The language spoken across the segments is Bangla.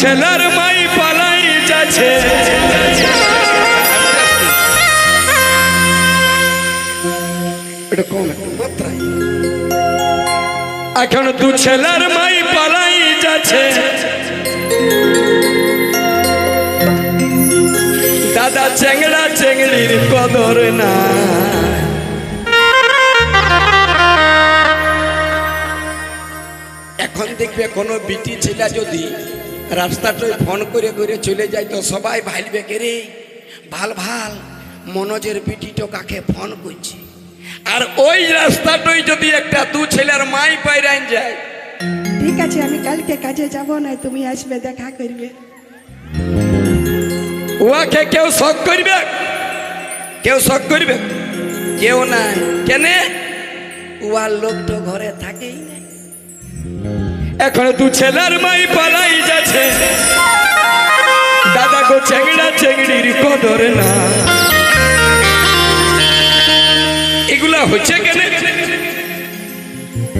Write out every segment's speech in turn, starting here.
ছেলের মাই পালাই যাচ্ছে। এটা একটু এখন দু ছেলের মাই পালাই যাচ্ছে। দাদা চেংড়া চেংড়ির কদর না। এখন দেখবে কোনো বিটি ছেলে যদি রাস্তাটায় ফোন করে করে চলে যায় তো সবাই ভাইলবে রে? ভালো ভালো মনোজের বিটিটো কাকে ফোন করছে। আর ওই রাস্তাটাই যদি একটা দু ছেলের মাই পাইরান যায়। ঠিক আছে আমি কালকে কাজে যাব না তুমি আসবে দেখা করবে। উহাকে কেউ শখ করবে? কেউ শখ করবে? কেউ নাই। কেনে? উহার লোক তো ঘরে থাকেই নাই এখন তু ছেলের মাই পালাই যাচ্ছে। দাদা গো চেংড়া চেংড়ির কদর না। এগুলা হচ্ছে কেন?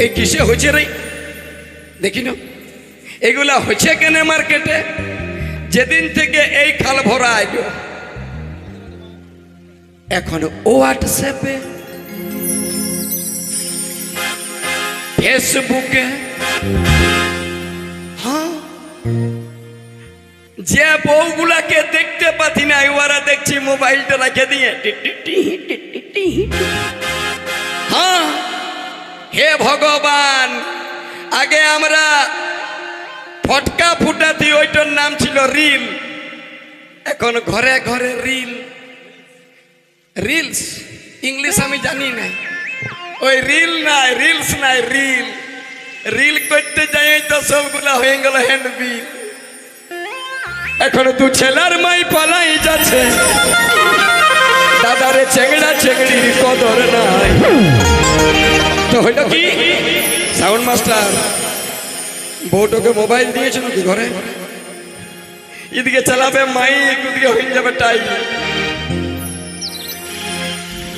এই কিসে হচ্ছে রে? দেখি না। এগুলা হচ্ছে কেন মার্কেটে? যেদিন থেকে এই খাল ভরা আইল, এখন হোয়াটসঅ্যাপে ফেসবুকে। হ্যাঁ? যে বউগুলাকে দেখতে পাচ্ছি না ওরা দেখছি মোবাইলটা রেখে দিয়ে। হ্যাঁ? হে ভগবান, আগে আমরা ফটকা ফুটাতি, ওইটার নাম ছিল রিল। এখন ঘরে ঘরে রিল। রিলস? ইংলিশ আমি জানি না। ওই রিল নাই, রিলস নাই রিল। রিল করতে যাই তো সবগুলা হয়ে গেল হ্যান্ড বিল এখন তু ছেলার মাই পালাই যাচ্ছে। দাদারে চেংড়া চেংড়ির কদর নাই। তো হইল কি? সাউন্ড মাস্টার, বউটোকে মোবাইল দিয়েছিল কি ঘরে? এদিকে চালাবে মাইক, ওদিকে হয়ে যাবে টাই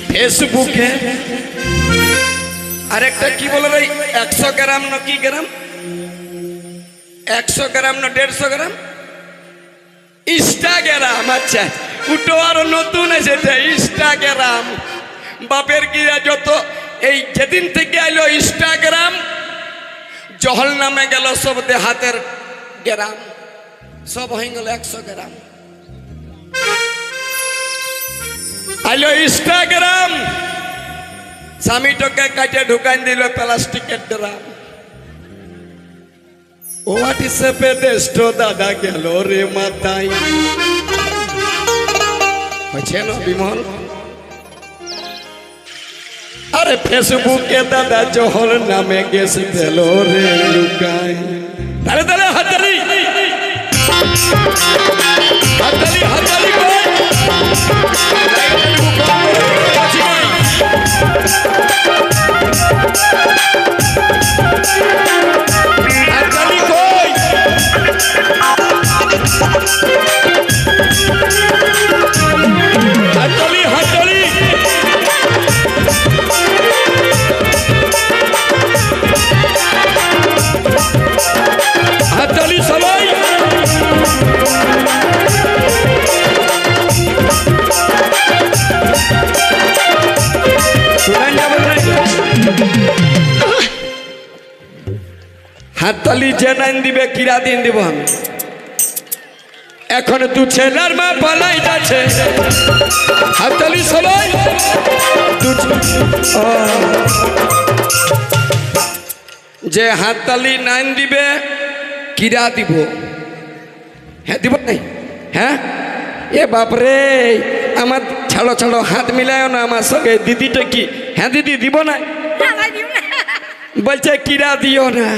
ফেসবুকে আরেকটা কি বলে ভাই? একশো গ্রাম না কি গ্রাম? একশো গ্রাম না দেড়শো গ্রাম? ইনস্টাগ্রাম আচ্ছা। উটো আরও নতুন এসেছে, ইনস্টাগ্রাম। বাপের কি যত এই যেদিন থেকে আইলো ইনস্টাগ্রাম, জহল নামে গেল সব দেহাতের গ্রাম। সব হয়ে গেল একশো গ্রাম। আইলো ইনস্টাগ্রাম। স্বামীটাকে কাটে ঢুকান দিল প্লাস্টিকের ড্রাম হোয়াটসঅ্যাপে দেষ্ট দাদা গেল রে মাতাই হয়েছে না বিমল আরে ফেসবুকে দাদা জহর নামে গেছ দিল রে লুকাই তাহলে তাহলে হাতালি হাতালি হাতালি কই? হাততালি হাততালি যে নাইন দিবে কিরা দিন দিব আমি? এখন তু ছেলের মা পালাই যাচ্ছে। হাততালি সবাই। যে হাততালি নাইন দিবে কিরা দিব? হ্যাঁ দিব নাই? হ্যাঁ? এ বাপরে আমার ছাড়ো ছাড়ো হাত মিলায় না আমার সঙ্গে। দিদিটা কি? হ্যাঁ দিদি দিব না। বলছে কিরা দিও না।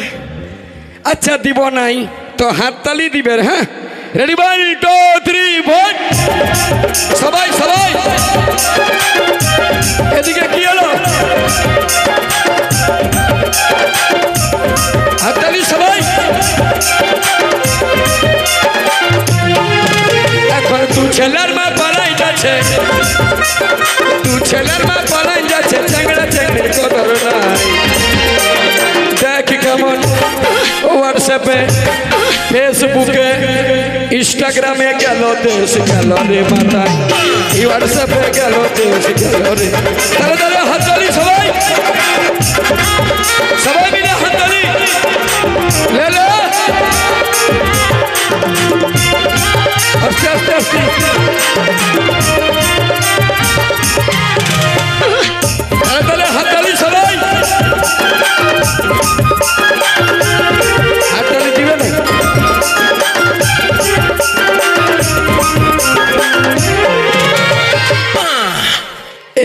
আচ্ছা দিব নাই। তো হাততালি দিবে হ্যাঁ? Ready one two three four সবাই সবাই। এদিকে কি হলো? হাততালি, সবাই। এখন তু ছেলের মা পালাই যাচ্ছে। তু ছেলের মা পালাই যাচ্ছে চ্যাংড়া চ্যাংড়ি নাই। দেখ কেমন হোয়াটসঅ্যাপে ফেসবুকে ইনস্টাগ্রামে গেল দেশ গেল রে মাতা হোয়াটসঅ্যাপে গেল দেশ গেল রে তাহলে তাহলে হাততালি সবাই সবাই মিলে হাততালি লে লে আস্তে আস্তে আস্তে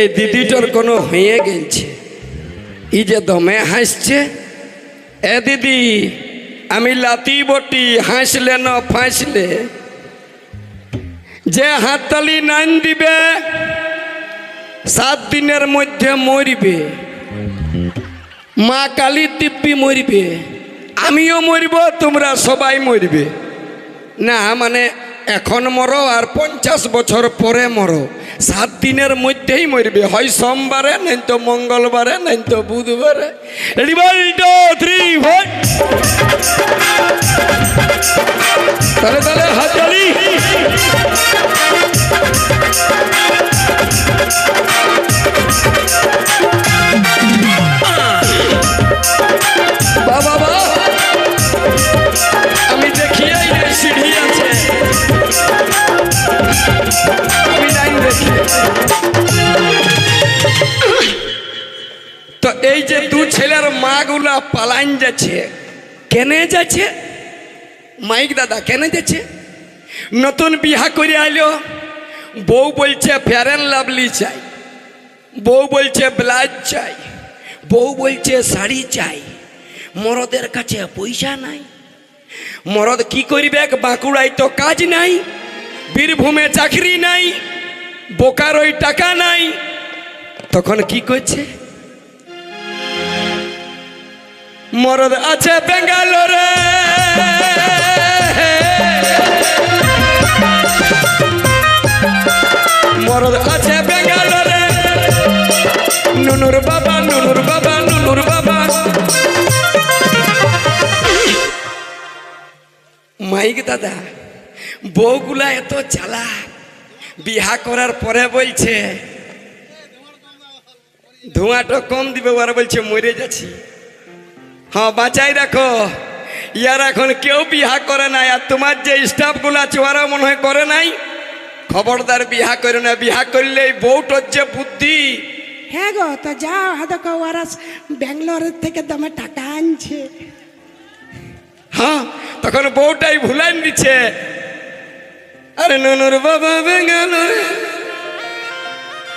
এই দিদিটার কোনো হয়ে গেছে। ই যে দমে হাসছে, এ দিদি, আমি লাতি বটি হাসলে না ফাঁসলে। যে হাততালি নাইন দিবে, সাত দিনের মধ্যে মরিবে। মা কালী দিব্যি মরিবে, আমিও মরিব, তোমরা সবাই মরবে। না মানে এখন মরো আর পঞ্চাশ বছর পরে মরো। সাত দিনের মধ্যেই মরবে। হয় সোমবারে, নাই তো মঙ্গলবারে, নাই তো বুধবারে। থ্রি তাহলে তালি বাহ যাচ্ছে? কেনে যাচ্ছে? মাইক দাদা, কেনে যাচ্ছে? নতুন বিহা করে আইলো। বউ বলছে অ্যান্ড লাভলি চাই। বউ বলছে ব্লাউজ চাই। বউ বলছে, শাড়ি চাই। মরদের কাছে পয়সা নাই। মরদ কি করিবে? বাঁকুড়ায় তো কাজ নাই। বীরভূমে চাকরি নাই। বোকারই টাকা নাই। তখন কি করছে? মরদ আছে বেঙ্গালোরে। মরদ আছে বেঙ্গালোরে। নুনুর বাবা নুনুর বাবা নুনুর বাবা। মাইক দাদা, বউগুলা এত চালা বিহা করার পরে বলছে, ধোঁয়াটা কম দিবে, ওরা বলছে, মরে যাচ্ছি। হ্যাঁ বাঁচাই রাখো। ইয়ার এখন কেউ বিহা করে নাই আর তোমার যে স্টাফগুলো আছে ওরা মনে হয় করে নাই? খবরদার বিহা করে না বিহা করলে এই বউটার যে বুদ্ধি। হ্যাঁ গো তো যাও দেখো ওরা ব্যাঙ্গালোর থেকে দমে টাকা আনছে। হ্যাঁ তখন বউটাই ভুলাইন দিচ্ছে আরে নুনুর বাবা বেঙ্গালোরে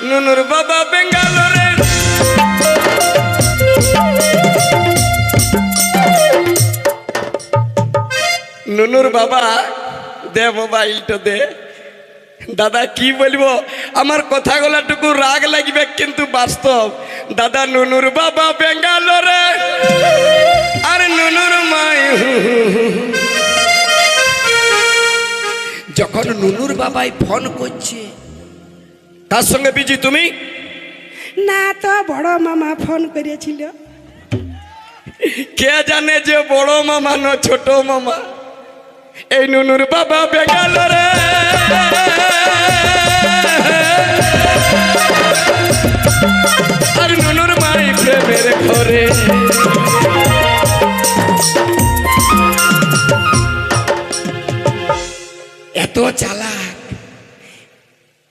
নুনুর বাবা বেঙ্গালোরে নুনুর বাবা দে মোবাইলটা দে। দাদা কি বলব? আমার কথাগুলাটুকু রাগ লাগবে কিন্তু বাস্তব। দাদা নুনুর বাবা বেঙ্গালোরে। আর নুনুর মাই। যখন নুনুর বাবাই ফোন করছে তার সঙ্গে বিজি তুমি? না তো বড় মামা ফোন করেছিল। কে জানে যে বড় মামা না ছোট মামা? এই নুনুর বাবা বেঙ্গালোরে আর নুনুর মাই প্রেমের ঘরে। এত চালাক।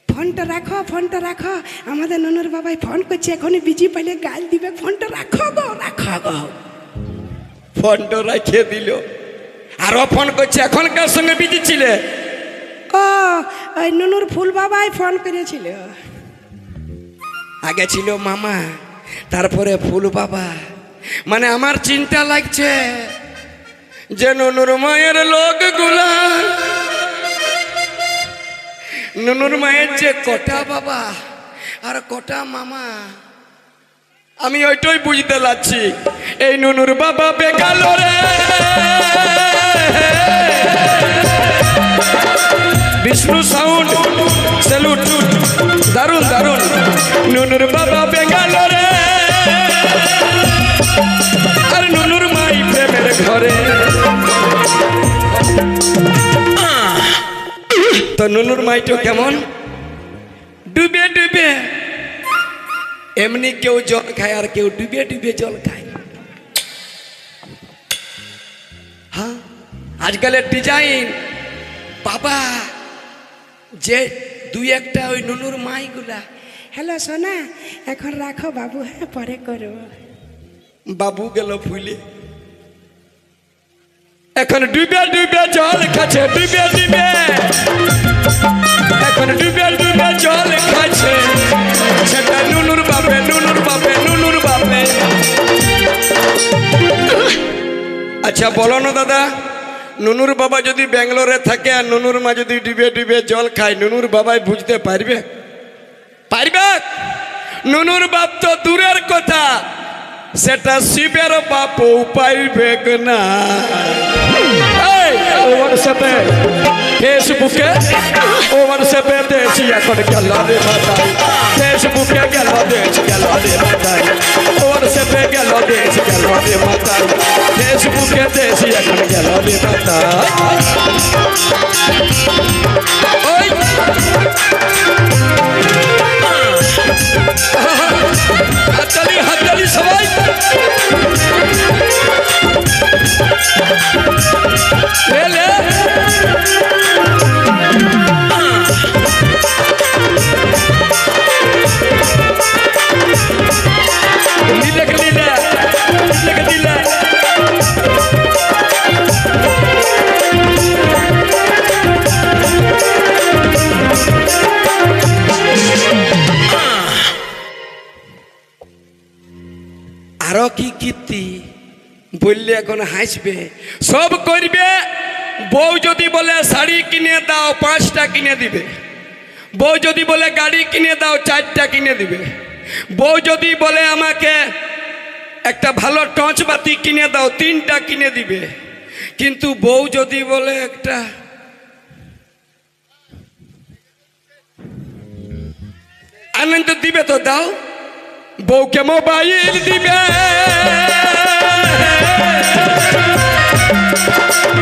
ফোনটা রাখো ফোনটা রাখো। আমাদের ননুর বাবাই ফোন করছে এখনই বিজি পাইলে গাল দিবে। ফোনটা রাখো গো রাখো গো। ফোনটা রাখিয়ে দিল। আরও ফোন করছে এখনকার সঙ্গে বিজি ছিলে ও ওই নুনুর ফুল বাবাই ফোন করেছিল। আগে ছিল মামা তারপরে ফুল বাবা। মানে আমার চিন্তা লাগছে যে নুনুর মায়ের লোকগুলা নুনুর মায়ের যে কটা বাবা আর কটা মামা আমি ওইটাই বুঝতে লাগছি। এই নুনুর বাবা বেকালোরে বিষ্ণু সাউন্ড স্যালুট দারুণ দারুণ নুনুর বাবা বেঙ্গালোরে। আর নুনুর মাই প্রেমের ঘরে। তো নুনুর মাইটো কেমন? ডুবে ডুবে। এমনি কেউ জল খায় আর কেউ ডুবে ডুবে জল খায়। আজকালের ডিজাইন বাবা যে দুই একটা ওই নুনুর মাইগুলা। হ্যালো সোনা এখন রাখো বাবু হ্যাঁ পরে করো বাবু গেল ফুলে এখন ডুবে ডুবে জল খাচ্ছে ডুবে ডুবে। এখন ডুবে ডুবে জল খাচ্ছে। সেটা নুনুর বাপে নুনুর বাপে নুনুর বাপে। আচ্ছা বলো না দাদা। নুনুর বাবা যদি ব্যাঙ্গালোরে থাকে আর নুনুর মা যদি ডিবে ডুবে জল খায়, নুনুর বাবাই বুঝতে পারবে? পারবে? নুনুর বাপ তো দূরের কথা। সেটা শিবের বাপও পাইবে না? এই, ও হোয়াটসঅ্যাপে ফেসবুকে ও হোয়াটসঅ্যাপে দেশি এখন গেল রে মাতাই ফেসবুকে গেল দেশ গেল রে মাতাই ও হোয়াটসঅ্যাপে গেল দেশ গেল রে মাতাই ফেসবুকে দেশি এখন গেল রে মাতাই ওই হাততালি হাততালি সবাই লে লে লীলা এখন হাসবে। সব করবে বউ যদি বলে শাড়ি কিনে দাও, পাঁচটা কিনে দিবে। বউ যদি বলে গাড়ি কিনে দাও, চারটা কিনে দিবে। বউ যদি বলে আমাকে একটা ভালো টর্চ বাতি কিনে দাও, তিনটা কিনে দিবে। কিন্তু বউ যদি বলে একটা আনন্দ দিবে তো দাও। বউকে মোবাইল দিবে।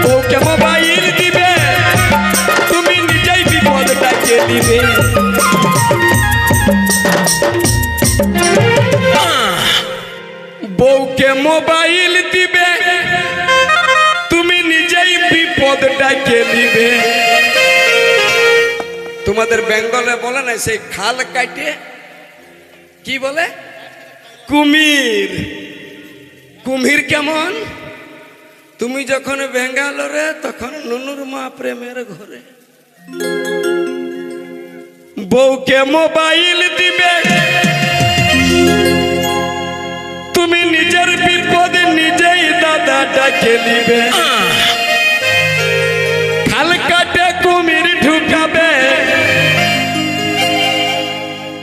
বউকে মোবাইল দিবে, তুমি নিজেই বিপদটাকে দিবে। বউকে মোবাইল দিবে, তুমি দিবে। তোমাদের বেঙ্গলে বলে না সেই খাল কাটে? কি বলে? কুমির। কুমির কেমন? তুমি যখন বেঙ্গালোরে তখন নুনুর মা প্রেমের ঘরে। বউকে মোবাইল দিবে। তুমি নিজের বিপদ নিজেই দাদা ডাকে নিবে খাল কাটে কুমির ঢুকাবে।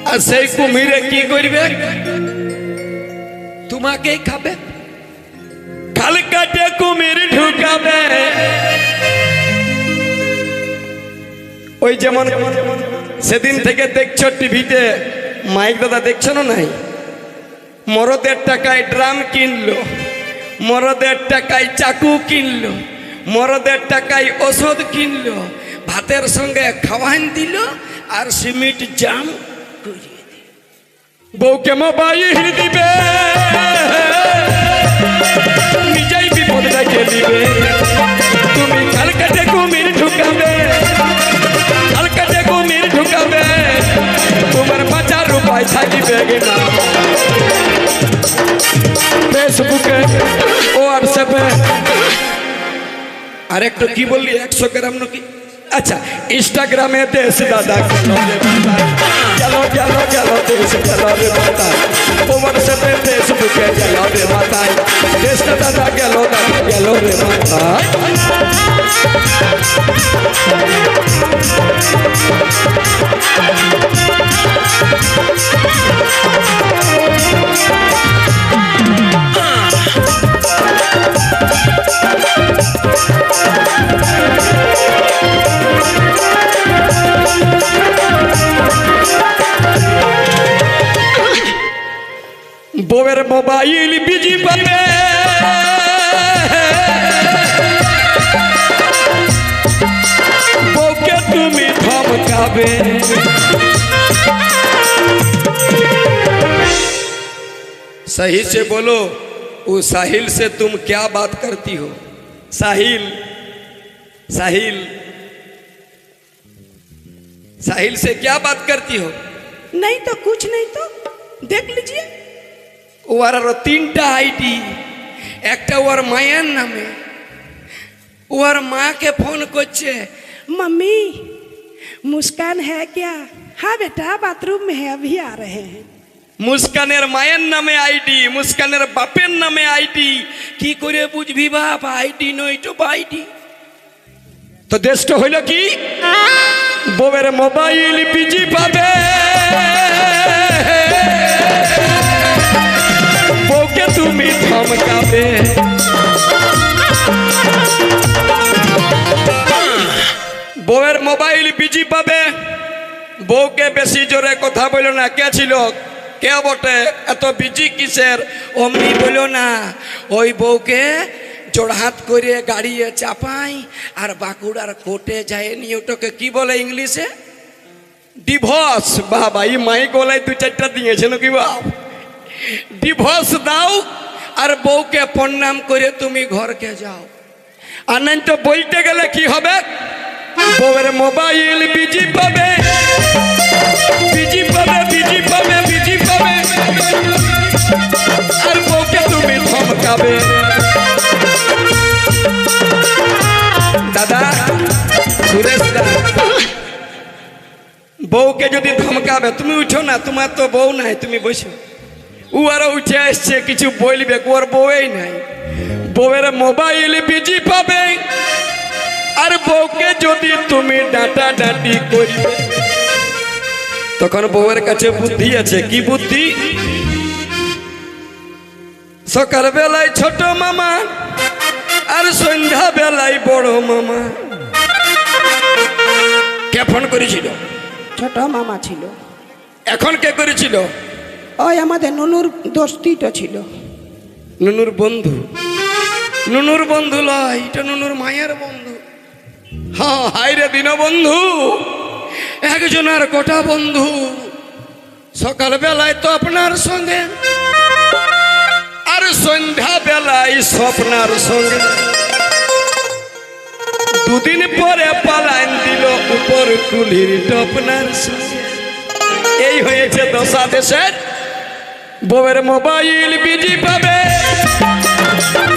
আর সেই কুমিরে কি করবে? তোমাকেই খাবে। কাটে কুমির ঢুকাবে ওই যেমন সেদিন থেকে দেখছ টিভিতে, মাইক দাদা দেখছ না নাই? মরদের টাকায় ড্রাম কিনলো, মরদের টাকায় চাকু কিনলো, মরদের টাকায় ওষুধ কিনলো, ভাতের সঙ্গে খাওয়ান দিল আর সিমেন্ট জাম করিয়ে দিল। বউকে মোবাইল দিবে। রেখে দিবে। তুমি কালকাটে কুমির ঢুকাবে। কালকাটে কুমির ঢুকাবে। তোমার বাঁচার উপায় থাকিবে না? ফেসবুকে, হোয়াটসঅ্যাপে। আর একটু কি বললি? একশো গ্রাম নাকি? আচ্ছা ইনস্টাগ্রামে দেশ দাদা গেল গেল গেল দেশ গেল রে মাতায় হোয়াটসঅ্যাপে ফেসবুকে গেল রে মাতায় দেশ দাদা গেল দাদা গেল রে मोबाइल बिज़ी बने बोके सही से बोलो वो साहिल से तुम क्या बात करती हो? साहिल साहिल साहिल से क्या बात करती हो? नहीं तो कुछ नहीं तो देख लीजिए। ওয়ার আরও তিনটা আইডি একটা ওর মায়ের নামে। ওর মাকে ফোন করছে মাম্মি মুস্কান হ্যাঁ ক্যা? হ্যাঁ বেটা বাথরুম হ্যাঁ ভি আ রে হ্যাঁ। মুস্কানের মায়ের নামে আইডি মুস্কানের বাপের নামে আইডি। কি করে বুঝবি বাপ আইডি নয় তো বাইডি। তো দেশটা হইল কি? বউয়ের মোবাইল পিজি পাবে। তুমি ধমকাবে বউয়ের মোবাইল বিজি পাবে। বউকে বেশি জোরে কথা বলল না। কে ছিল? কে বটে? এত বিজি কিসের? অমনি বলল না। ওই বউকে জোড়হাত করে গাড়িয়ে চাপাই আর বাঁকুড়ার কোর্টে যায় নিয়ে ওটাকে কি বলে ইংলিশে? ডিভোর্স। বাবা, এই মাইক গলায় দু চারটা দিয়েছে নাকি বাপ? ডিভোর্স দাও। আর বউকে প্রণাম করে তুমি ঘরকে যাও। আর নাই তো বলতে গেলে কি হবে? বউয়ের মোবাইল বিজি পাবে। বিজি পাবে বিজি পাবে বিজি পাবে। আর বউকে তুমি ধমকাবে। দাদা, সুরেশ বউকে যদি ধমকাবে, তুমি উঠো না, তোমার তো বউ নাই, তুমি বসো। আরও উঠে আসছে কিছু বলবে ওর বউই নাই। বউয়ের মোবাইল বিজি পাবে। আর বউকে যদি তুমি ডাটা ডাটি করবে তখন বউয়ের কাছে বুদ্ধি আছে। কি বুদ্ধি? সকাল বেলায় ছোট মামা আর সন্ধ্যা বেলায় বড় মামা। কে ফোন করেছিল? ছোট মামা ছিল। এখন কে করেছিল? ওই আমাদের নুনুর দোস্তিটা ছিল। নুনুর বন্ধু। নুনুর বন্ধু লয়, এটা নুনুর মায়ের বন্ধু। হ্যাঁ হাইরে দিন বন্ধু একজনের কটা বন্ধু। সকাল বেলায় তো আপনার সঙ্গে, আর সন্ধ্যা বেলায় স্বপ্নার সঙ্গে। দুদিন পরে পালাইন দিল উপর কুলির টপনার সঙ্গে। এই হয়েছে দশা দেশের বউয়ের মোবাইল বিজি পাবে।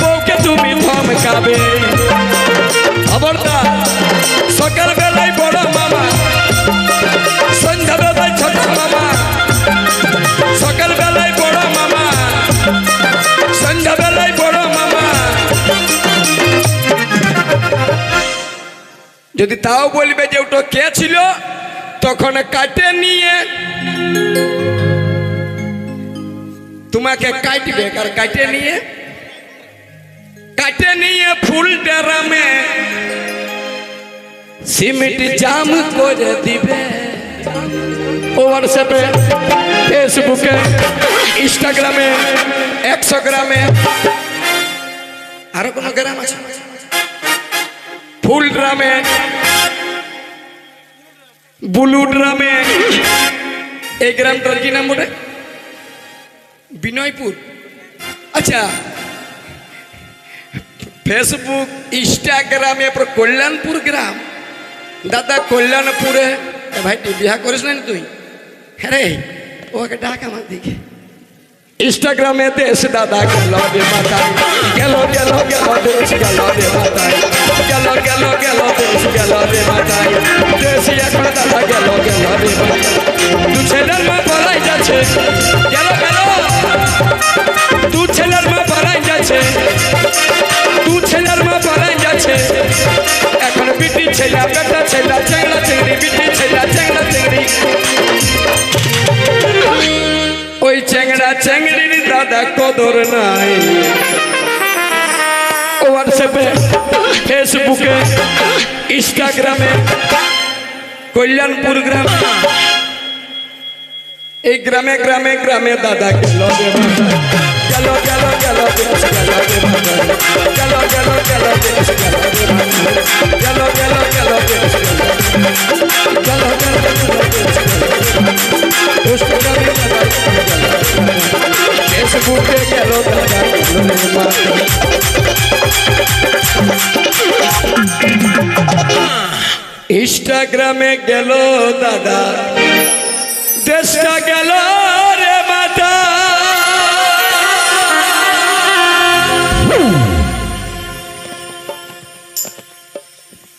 বউকে তুমি ধমকাবে। খবরদার সকাল বেলায় বড় মামা সন্ধ্যা বেলায় ছোট মামা সকাল বেলায় বড় মামা সন্ধ্যা বেলায় বড় মামা। যদি তাও বলবে যে ওটা কে ছিল, তখন কাটে নিয়ে তোমাকে কাটবে আর কাটে নিয়ে কাটে নিয়ে ফুল ডেরামে সিমেন্ট জাম করে দিবে হোয়াটসঅ্যাপে ফেসবুকে ইনস্টাগ্রামে একশো গ্রামে আরও কোনো গ্রাম আছে ফুল ড্রামে বুলু ড্রামে এই গ্রামটার কি নাম ওটা বিনয়পুর। আচ্ছা ফেসবুক ইনস্টাগ্রামে পর কল্যাণপুর গ্রাম। দাদা, কল্যাণপুরে। ভাই, তুই বিয়া করিস না তুই? হ্যাঁ রে, ওকে ডাক আমার দিকে। ইনস্টাগ্রামে দেশ দাদা, গেল রে মাতা গেল গেল গেল দেশ গেল রে মাতা ইনস্টাগ্রামে কল্যাণপুর গ্রামে এই গ্রামে গ্রামে গ্রামে দাদা গেল। গেল গেল গেল দেশ গেল রে ইনস্টাগ্রামে গেল দাদা দেশটা গেল